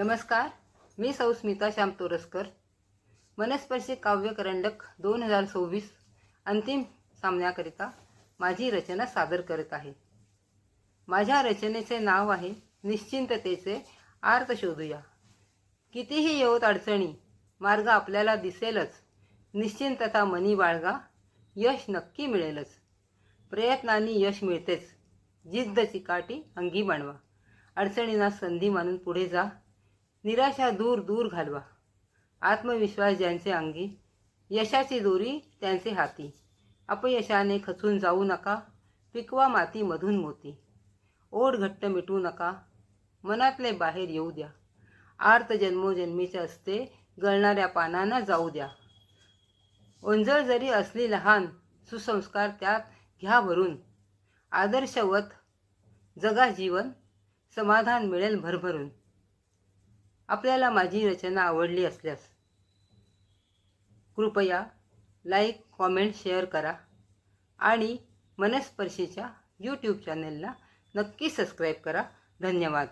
नमस्कार मी सौस्मिता श्याम तोरसकर. मनस्पर्शी काव्य करंडक दोन हजार सव्वीस अंतिम सामन्याकरिता माझी रचना सादर करत आहे. माझ्या रचनेचे नाव आहे निश्चिंततेचे आर्त शोधूया. कितीही येवत अडचणी मार्ग आपल्याला दिसेलच. निश्चिंतता मनी बाळगा यश नक्की मिळेलच. प्रयत्नांनी यश मिळतेच. जिद्द चिकाटी अंगी बनवा. अडचणींना संधी मानून पुढे जा. निराशा दूर दूर घालवा. आत्मविश्वास ज्यांचे अंगी यशाची दोरी त्यांचे हाती. अपयशाने खचून जाऊ नका पिकवा मातीमधून मोती. ओढ घट्ट मिटवू नका मनातले बाहेर येऊ द्या. आर्त जन्मोजन्मीचे असते गळणाऱ्या पानांना जाऊ द्या. ओंजळ जरी असली लहान सुसंस्कार त्यात घ्या भरून. आदर्शवत जगा जीवन समाधान मिळेल भरभरून. आपल्याला माझी रचना आवडली असल्यास कृपया लाईक कॉमेंट शेअर करा आणि मनस्पर्शीच्या यूट्यूब चॅनेलला नक्की सबस्क्राईब करा. धन्यवाद.